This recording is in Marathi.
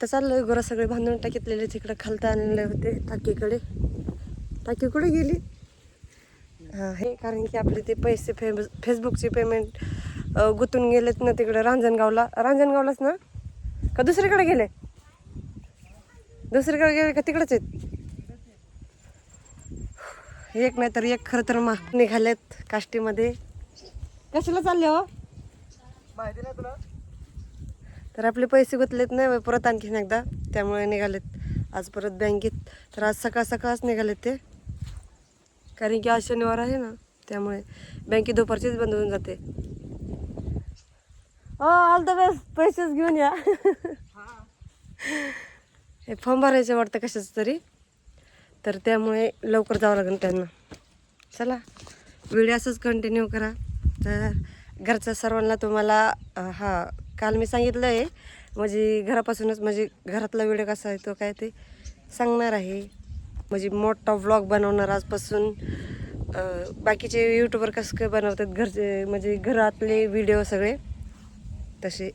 तर चाललोय गोरा सगळे बांधून टाकीतलेले तिकडे खालता आणले होते टाकीकडे. टाकी कुठे गेली. हां हे कारण की आपले ते पैसे फे फेसबुकचे पेमेंट गुंतून गेलेत ना तिकडे रांजणगावला. रांजणगावलाच ना? का दुसरीकडे गेले? दुसरीकडे गेले का तिकडेच आहेत? एक नाही तर एक खरं तर मा निघालेत काष्टीमध्ये. कशाला चालले हो? माहिती नाही तुला? तर आपले पैसे गुतलेत नाही परत आणखीन एकदा. त्यामुळे निघालेत. आज परत बँकेत तर आज सकाळ सकाळच निघालेत ते. कारण की आज शनिवार आहे ना त्यामुळे बँकेत दुपारचीच बंद होऊन जाते. हो ऑल तर पैसेच घेऊन या. हे फॉर्म भरायचं वाटतं कशाचं तरी. तर त्यामुळे लवकर जावं लागेल त्यांना. चला व्हिडिओ असंच कंटिन्यू करा. तर घरच्या सर्वांना तुम्हाला हा काल मी सांगितलं आहे म्हणजे घरापासूनच म्हणजे घरातला व्हिडिओ कसा आहे तो काय ते सांगणार आहे. म्हणजे मोठा व्लॉग बनवणार आजपासून. बाकीचे यूट्यूबर कसं काय बनवतात घरचे म्हणजे घरातले व्हिडिओ सगळे तसे.